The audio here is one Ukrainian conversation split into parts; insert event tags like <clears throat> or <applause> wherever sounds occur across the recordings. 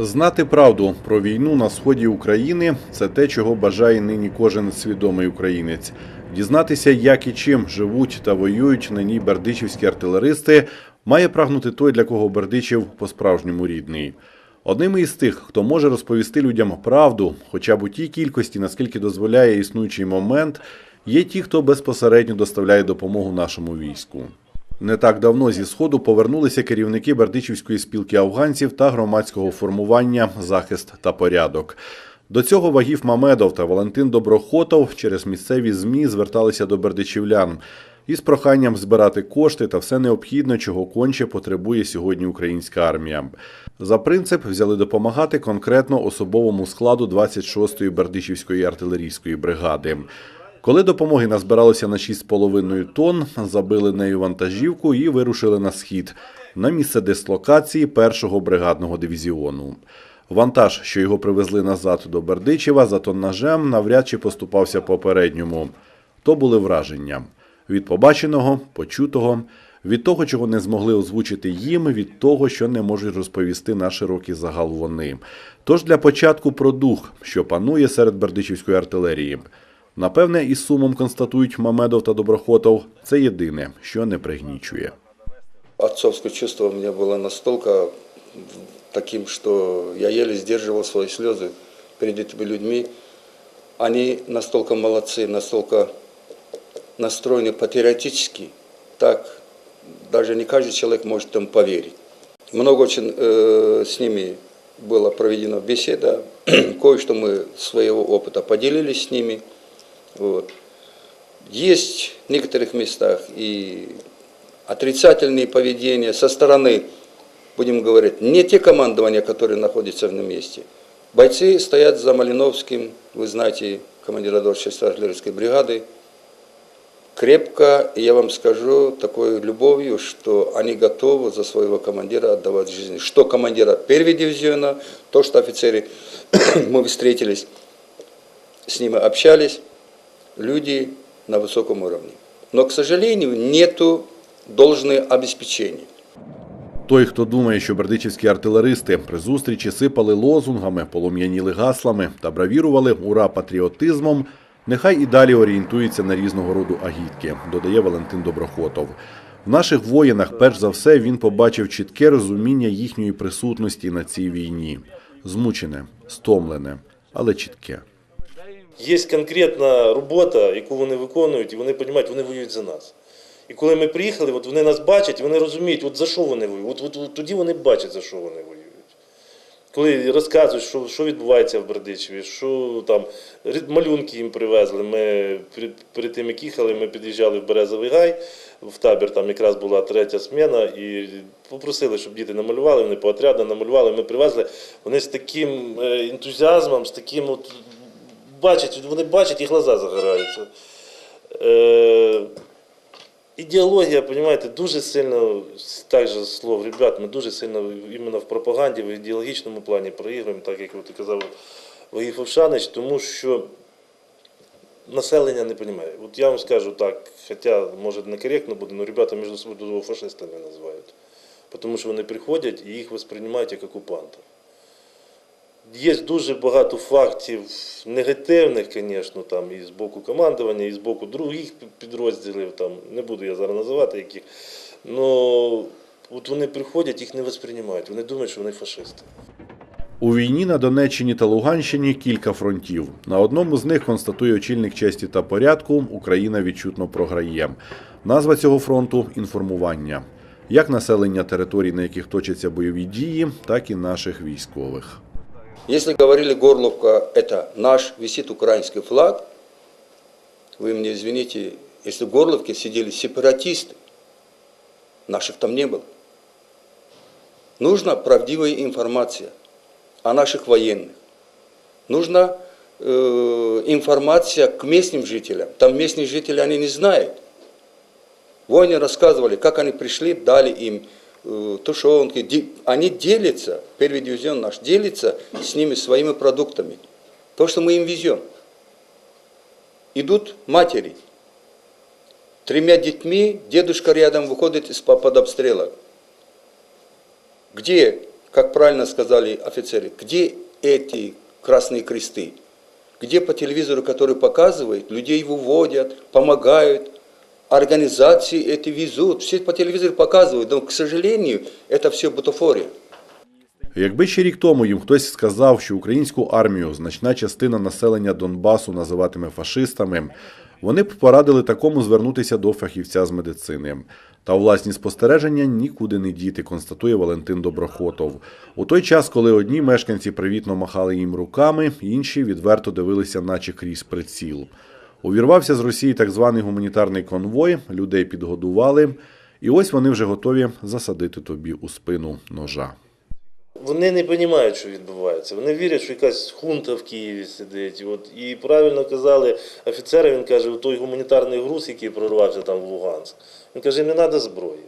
Знати правду про війну на сході України це те, чого бажає нині кожен свідомий українець. Дізнатися, як і чим живуть та воюють на ній бердичівські артилеристи, має прагнути той, для кого Бердичів по-справжньому рідний. Одним із тих, хто може розповісти людям правду, хоча б у тій кількості, наскільки дозволяє існуючий момент, є ті, хто безпосередньо доставляє допомогу нашому війську. Не так давно зі сходу повернулися керівники Бердичівської спілки афганців та громадського формування Захист та порядок. До цього Вагів Мамедов та Валентин Доброхотов через місцеві змі зверталися до бердичівлян із проханням збирати кошти та все необхідне, чого конче потребує сьогодні українська армія. За принцип взяли допомагати конкретно особовому складу 26-ї Бердичівської артилерійської бригади. Коли допомоги назбиралося на 6,5 тонн, забили нею вантажівку і вирушили на схід на місце дислокації першого бригадного дивізіону. Вантаж, що його привезли назад до Бердичева за тоннажем, навряд чи поступався попередньому. То були враження від побаченого, почутого, від того, чого не змогли озвучити їм, від того, що не можуть розповісти на широкий загал вони. Тож для початку про дух, що панує серед бердичівської артилерії. Напевне, із сумом констатують Мамедов та Доброхотов, це єдине, що не пригнічує. Отцовское чувство у меня было настолько таким, что я еле сдерживал свои слезы перед этими людьми. Они настолько молодцы, настолько настроены патриотически, так даже не каждый человек может им поверить. Много очень э, с ними было проведено беседа, <clears throat> кое-что мы своего опыта поделились с ними. Вот. Есть в некоторых местах и отрицательные поведения со стороны, будем говорить, не те командования, которые находятся на месте. Бойцы стоят за Малиновским, вы знаете, командира 26-й артиллерийской бригады, крепко, и я вам скажу, такой любовью, что они готовы за своего командира отдавать жизнь. Что командира первого дивизиона, то, что офицеры, <coughs> мы встретились, с ними общались, люди на высоком уровне. Но, к сожалению, нету должное обеспечение. Той, хто думає, що бердичівські артилеристи при зустрічі сипали лозунгами, полум'яніли гаслами та бравірували ура патріотизмом, нехай і далі орієнтується на різного роду агітки, додає Валентин Доброхотов. В наших воїнах, перш за все, він побачив чітке розуміння їхньої присутності на цій війні. Змучене, стомлене, але чітке. Є конкретна робота, яку вони виконують, і вони розуміють, вони воюють за нас. І коли ми приїхали, от вони нас бачать, вони розуміють, от за що вони воюють. От, от, от тоді вони бачать, за що вони воюють. Коли розказують, що, що відбувається в Бердичеві, що там малюнки їм привезли. Ми перед, перед тим, як їхали, ми під'їжджали в Березовий гай, в табір, там якраз була третя сміна, і попросили, щоб діти намалювали, вони по отряду намалювали, ми привезли. Вони з таким е, ентузіазмом, з таким от бачать, вони бачать і глаза загораються. Е, ідеологія, розумієте, дуже сильно, так же слов, ребят, ми дуже сильно іменно в пропаганді, в ідеологічному плані проігруємо, так як от казав Вагів Овшанич, тому що населення не розуміє. От я вам скажу так, хоча може некоректно буде, але ребята між собою фашистами називають. Тому що вони приходять і їх восприймають як окупанта. Є дуже багато фактів негативних, звісно, там і з боку командування, і з боку других підрозділів, там, не буду я зараз називати яких. Но от вони приходять, їх не восприймають, вони думають, що вони фашисти. У війні на Донеччині та Луганщині кілька фронтів. На одному з них констатує очільник честі та порядку, Україна відчутно програє. Назва цього фронту інформування. Як населення територій, на яких точаться бойові дії, так і наших військових. Если говорили Горловка, это наш, висит украинский флаг, вы мне извините, если в Горловке сидели сепаратисты, наших там не было. Нужна правдивая информация о наших военных. Нужна э, информация к местным жителям. Там местные жители, они не знают. Воины рассказывали, как они пришли, дали им тушенки. Ди- Они делятся, первый дивизион наш делится с ними своими продуктами. То, что мы им везем. Идут матери. Тремя детьми, дедушка рядом выходит из-под обстрела. Где как правильно сказали офицеры, где эти красные кресты? Где по телевизору, который показывает, людей выводят, помогают, организации эти везут, все по телевизору показывают, но, к сожалению, это все бутафория. Якби ще рік тому їм хтось сказав, що українську армію значна частина населення Донбасу називатиме фашистами, вони б порадили такому звернутися до фахівця з медицини. Та власні спостереження нікуди не діти, констатує Валентин Доброхотов. У той час, коли одні мешканці привітно махали їм руками, інші відверто дивилися, наче крізь приціл. Увірвався з Росії так званий гуманітарний конвой, людей підгодували, і ось вони вже готові засадити тобі у спину ножа. Вони не розуміють, що відбувається. Вони вірять, що якась хунта в Києві сидить. От, і правильно казали офіцери, він каже, той гуманітарний груз, який прорвався там в Луганськ, він каже, не треба зброї.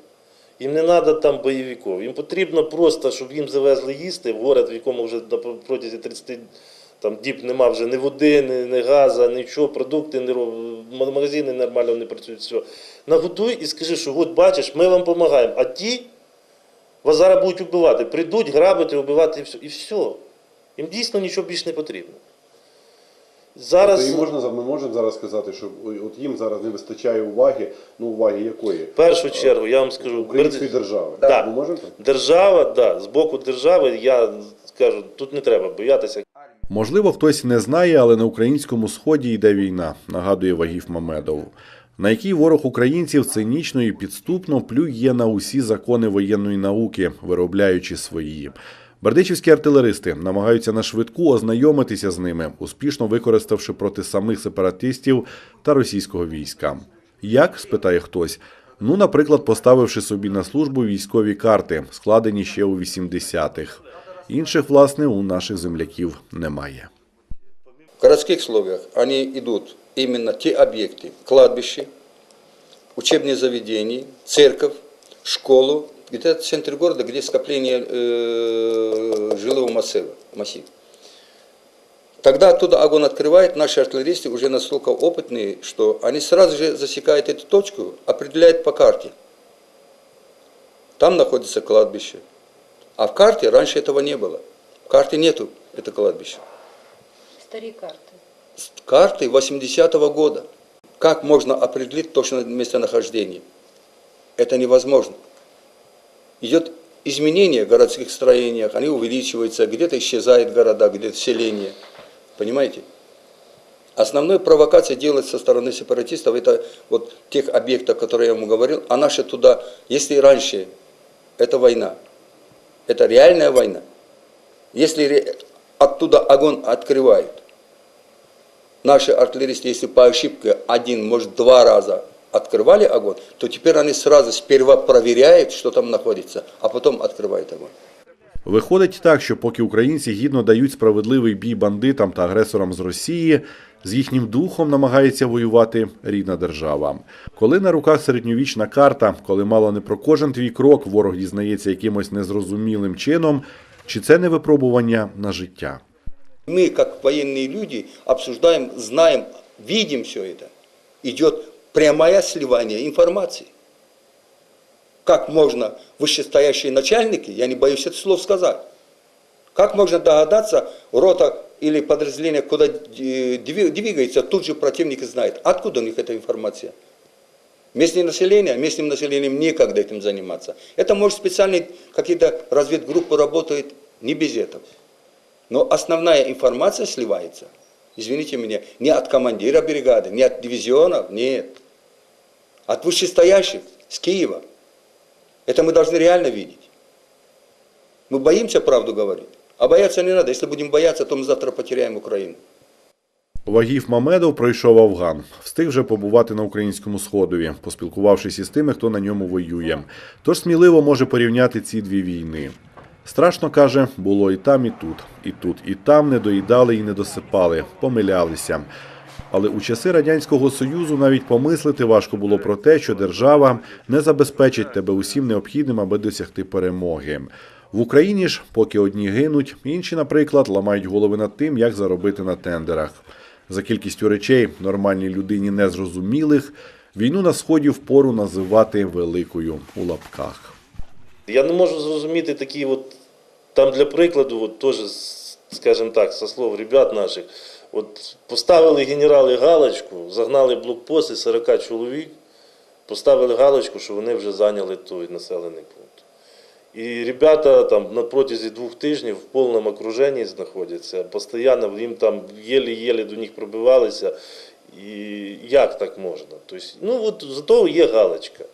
Їм не треба там бойовиків. Їм потрібно просто, щоб їм завезли їсти в город, в якому вже протязі 30 там, діб нема вже ні води, ні, ні газу, нічого, продукти не роб- м- магазини нормально не працюють. Все. Нагодуй і скажи, що от бачиш, ми вам допомагаємо. А ті вас зараз будуть вбивати. Прийдуть, грабити, вбивати і все. І все. Їм дійсно нічого більше не потрібно. Зараз, Тобто і можна, ми можемо зараз сказати, що от їм зараз не вистачає уваги, ну уваги якої? в першу чергу, я вам скажу, Української держави. Да. Ми можемо так? держава, да, з боку держави, я скажу, тут не треба боятися. Можливо, хтось не знає, але на українському сході йде війна, нагадує Вагів Мамедов, на якій ворог українців цинічно і підступно плює на усі закони воєнної науки, виробляючи свої. Бердичівські артилеристи намагаються на швидку ознайомитися з ними, успішно використавши проти самих сепаратистів та російського війська. Як спитає хтось. Ну, наприклад, поставивши собі на службу військові карти, складені ще у 80-х. Інших, власне, у наших земляків немає. В городских условиях они идут именно те объекты, кладбище, учебные заведения, церковь, школу, где-то центр города, где скопление э, жилого массива, массив. Тогда оттуда огонь открывает, наши артиллеристы уже настолько опытные, что они сразу же засекают эту точку, определяют по карте. Там находится кладбище. А в карте раньше этого не было. В карте нету это кладбище Старі карти. с карты 80-го года. Как можно определить точное местонахождение? Это невозможно. Идет изменение в городских строениях, они увеличиваются, где-то исчезают города, где-то селения. Понимаете? Основной провокация делается со стороны сепаратистов, это вот тех объектов, которые я вам говорил, а наши туда, если раньше это война, это реальная война, если ре- оттуда огонь открывают, наши артиллеристы, если по ошибке один, может, два раза открывали огонь, то теперь они сразу сперва проверяют, что там находится, а потом открывают огонь. Виходить так, що поки українці гідно дають справедливий бій бандитам та агресорам з Росії, з їхнім духом намагається воювати рідна держава. Коли на руках середньовічна карта, коли мало не про кожен твій крок ворог дізнається якимось незрозумілим чином, чи це не випробування на життя? Мы, как военные люди, обсуждаем, знаем, видим все это. Идет прямое сливание информации. Как можно вышестоящие начальники, я не боюсь это слов сказать, Как можно догадаться, рота или подразделение, куда дви- двигается, тут же противник знает. Откуда у них эта информация? Местное население, местным населением некогда этим заниматься. Это может специальные какие-то разведгруппы работают не без этого. Но основная информация сливается, извините меня, не от командира бригады, не от дивизионов, нет. От вышестоящих, с Киева. Это мы должны реально видеть. Мы боимся правду говорить. А бояться не надо. Если будем бояться, то мы завтра потеряем Украину. Вагів Мамедов пройшов Афган, встиг вже побувати на українському сходові, поспілкувавшись із тими, хто на ньому воює. Тож сміливо може порівняти ці дві війни. Страшно каже, було і там, і тут, і тут, і там не доїдали і не досипали, помилялися. Але у часи радянського союзу навіть помислити важко було про те, що держава не забезпечить тебе усім необхідним, аби досягти перемоги. В Україні ж, поки одні гинуть, інші, наприклад, ламають голови над тим, як заробити на тендерах. За кількістю речей нормальній людині незрозумілих, війну на сході впору називати великою у лапках. Я не можу зрозуміти такі от Там для прикладу, от теж, скажімо так, со слов ребят наших, от поставили генерали галочку, загнали блокпост із 40 чоловік, поставили галочку, що вони вже зайняли той населений пункт. І ребята там на протязі двох тижнів в повному окруженні знаходяться, постійно їм там єлі-єлі до них пробивалися. І як так можна? Тобто, ну от зато є галочка.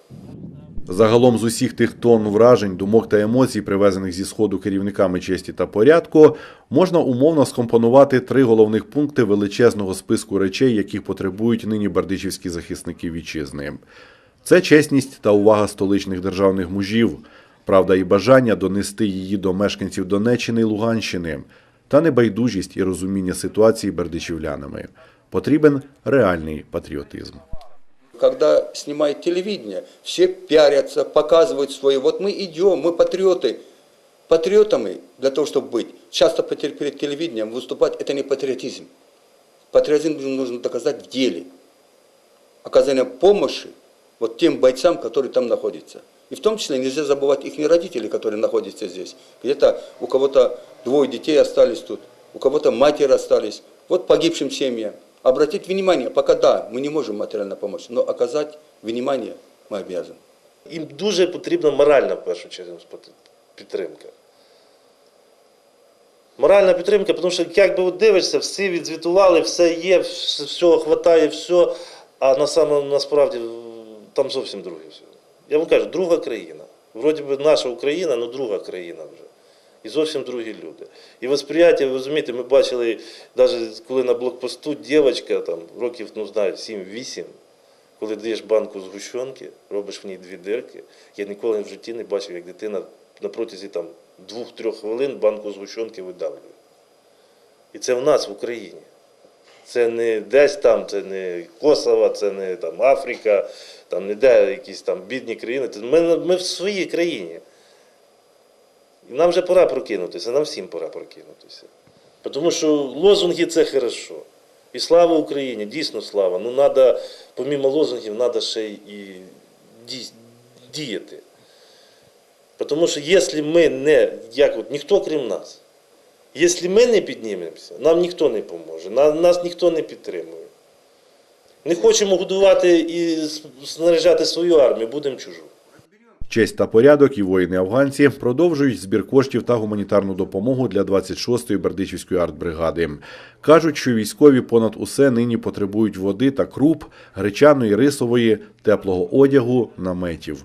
Загалом з усіх тих тонн вражень, думок та емоцій, привезених зі сходу керівниками честі та порядку, можна умовно скомпонувати три головних пункти величезного списку речей, яких потребують нині бердичівські захисники вітчизни. Це чесність та увага столичних державних мужів, правда і бажання донести її до мешканців Донеччини і Луганщини, та небайдужість і розуміння ситуації бердичівлянами. Потрібен реальний патріотизм. Когда снимает телевидение, все пиарятся, показывают свои. Вот мы идем, мы патриоты. Патриотами для того, чтобы быть, часто перед перед телевидением выступать, это не патриотизм. Патриотизм нужно доказать в деле. Оказание помощи вот тем бойцам, которые там находятся. И в том числе нельзя забывать их родителей, которые находятся здесь. Где-то у кого-то двое детей остались тут, у кого-то матери остались. Вот погибшим семьям. Обратить внимание, пока да, мы не можем материально помочь, но оказать внимание мы обязаны. Їм дуже потрібна моральна в першу чергу спот- підтримка. Моральна підтримка, тому що як би от дивишся, всі відзвітували, все є, вс- всього хватає, все, а на самому, насправді там зовсім друге все. Я вам кажу, друга країна. Вроді би наша Україна, але друга країна вже. І зовсім другі люди. І восприяття, ви розумієте, ми бачили, навіть коли на блокпосту дівчинка, там, років, ну знаю, 7-8, коли даєш банку згущенки, робиш в ній дві дирки. Я ніколи в житті не бачив, як дитина на протязі двох-трьох хвилин банку згущенки видавлює. І це в нас в Україні. Це не десь там, це не Косово, це не там Африка, там не де якісь там бідні країни. Ми, ми в своїй країні. І нам вже пора прокинутися, нам всім пора прокинутися. Тому що лозунги це хорошо. І слава Україні, дійсно слава. Ну, треба, помімо лозунгів, треба ще і діяти. Тому що якщо ми не, як от, ніхто крім нас, якщо ми не піднімемося, нам ніхто не поможе, на- нас ніхто не підтримує. Не хочемо годувати і снаряджати свою армію, будемо чужу. Честь та порядок і воїни-афганці продовжують збір коштів та гуманітарну допомогу для 26-ї Бердичівської артбригади. Кажуть, що військові понад усе нині потребують води та круп, гречаної, рисової, теплого одягу, наметів.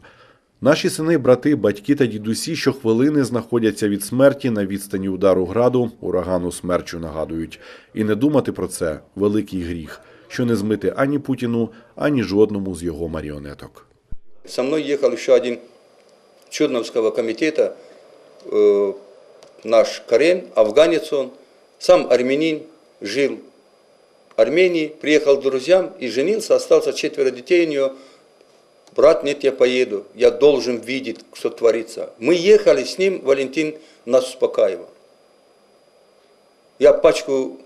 Наші сини, брати, батьки та дідусі щохвилини знаходяться від смерті на відстані удару граду, урагану смерчу нагадують. І не думати про це великий гріх, що не змити ані Путіну, ані жодному з його маріонеток. Со мной ехал еще один Чудновского комитета, э, наш Карен, афганец он, сам армянин, жил в Армении, приехал к друзьям и женился, остался четверо детей у него. Брат, нет, я поеду, я должен видеть, что творится. Мы ехали с ним, Валентин нас успокаивал. Я пачку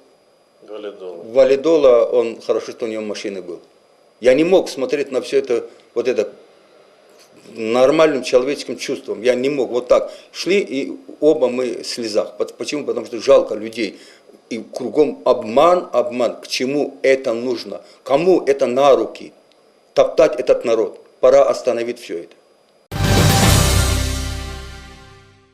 валидола, он хорошо, что у него машины был. Я не мог смотреть на все это, вот это нормальным человеческим чувством. Я не мог. Вот так шли, и оба мы в слезах. Почему? Потому что жалко людей. И кругом обман, обман. К чему это нужно? Кому это на руки? Топтать этот народ. Пора остановить все это.